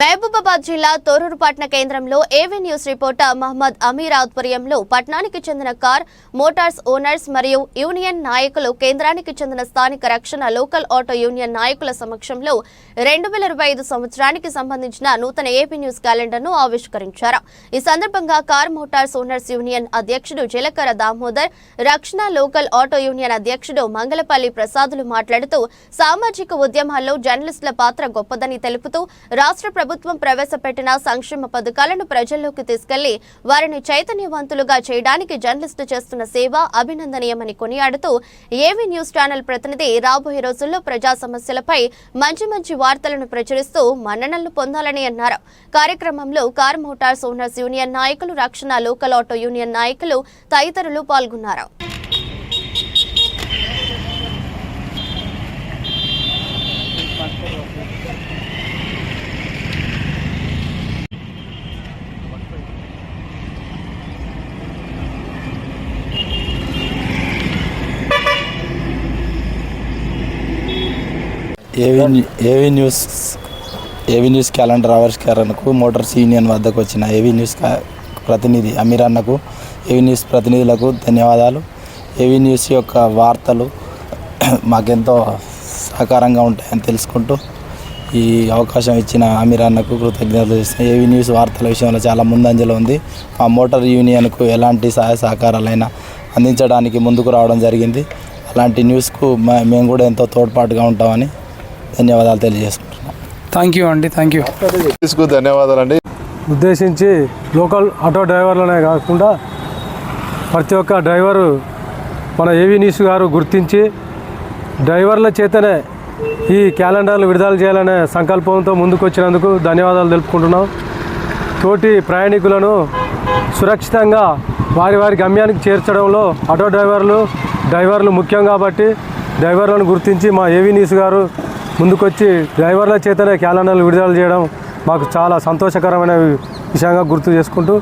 మహబూబాబాద్ జిల్లా తోరూరుపట్న కేంద్రంలో AV news reporter Mohammed Aamir ఆధ్వర్యంలో పట్టణానికి చెందిన కార్ మోటార్స్ ఓనర్స్ మరియు యూనియన్ నాయకులు కేంద్రానికి చెందిన స్థానిక రక్షణ లోకల్ ఆటో యూనియన్ నాయకుల సమక్షంలో రెండు వేల ఇరవై ఐదు సంవత్సరానికి సంబంధించిన నూతన ఏపీ న్యూస్ క్యాలెండర్ను ఆవిష్కరించారు. ఈ సందర్భంగా కార్ మోటార్స్ ఓనర్స్ యూనియన్ అధ్యక్షుడు జలకర దామోదర్ రక్షణ లోకల్ ఆటో యూనియన్ అధ్యక్షుడు మంగళపల్లి ప్రసాదులు మాట్లాడుతూ సామాజిక ఉద్యమాల్లో జర్నలిస్టుల పాత్ర గొప్పదని తెలుపుతూ రాష్ట్ర ప్రభుత్వం ప్రవేశపెట్టిన సంక్షేమ పథకాలను ప్రజల్లోకి తీసుకెళ్ళి వారిని చైతన్యవంతులుగా చేయడానికి జర్నలిస్టు చేస్తున్న సేవ అభినందనీయమని కొనియాడుతూ ఏవీ న్యూస్ ఛానల్ ప్రతినిధి రాబోయే రోజుల్లో ప్రజా సమస్యలపై మంచి మంచి వార్తలను ప్రచురిస్తూ మన్ననలు పొందాలని అన్నారు. కార్యక్రమంలో కార్ మోటార్స్ ఓనర్స్ యూనియన్ నాయకులు రక్షణ లోకల్ ఆటో యూనియన్ నాయకులు తదితరులు పాల్గొన్నారు. AV AV news AV news calendar ఆవిష్కరణకు మోటార్స్ యూనియన్ వద్దకు వచ్చిన ఏవి న్యూస్ ప్రతినిధి అమీర్ అన్నకు ఏవి న్యూస్ ప్రతినిధులకు ధన్యవాదాలు. ఏవి న్యూస్ యొక్క వార్తలు మాకెంతో సహకారంగా ఉంటాయని తెలుసుకుంటూ ఈ అవకాశం ఇచ్చిన అమీర్ అన్నకు కృతజ్ఞతలు ఇస్తాను ఏవి న్యూస్ వార్తల విషయంలో చాలా ముందంజలో ఉంది. మా మోటార్ యూనియన్కు ఎలాంటి సహాయ సహకారాలైనా అందించడానికి ముందుకు రావడం జరిగింది. అలాంటి న్యూస్కు మేము కూడా ఎంతో తోడ్పాటుగా ఉంటామని ధన్యవాదాలు తెలియజేసుకుంటున్నాం. థ్యాంక్ యూ అండి థ్యాంక్ యూ తీసుకు ధన్యవాదాలండి. ఉద్దేశించి లోకల్ ఆటో డ్రైవర్లనే కాకుండా ప్రతి ఒక్క డ్రైవరు మన ఏవి న్యూస్ గారు గుర్తించి డ్రైవర్ల చేతనే ఈ క్యాలెండర్లు విడుదల చేయాలనే సంకల్పంతో ముందుకు వచ్చినందుకు ధన్యవాదాలు తెలుపుకుంటున్నాం. తోటి ప్రయాణికులను సురక్షితంగా వారి వారి గమ్యానికి చేర్చడంలో ఆటో డ్రైవర్లు డ్రైవర్లు ముఖ్యం కాబట్టి డ్రైవర్లను గుర్తించి మా ఏవి న్యూస్ గారు ముందుకొచ్చి డ్రైవర్ల చేతనే క్యాలెండర్లు విడుదల చేయడం మాకు చాలా సంతోషకరమైన విషయంగా గుర్తు చేసుకుంటూ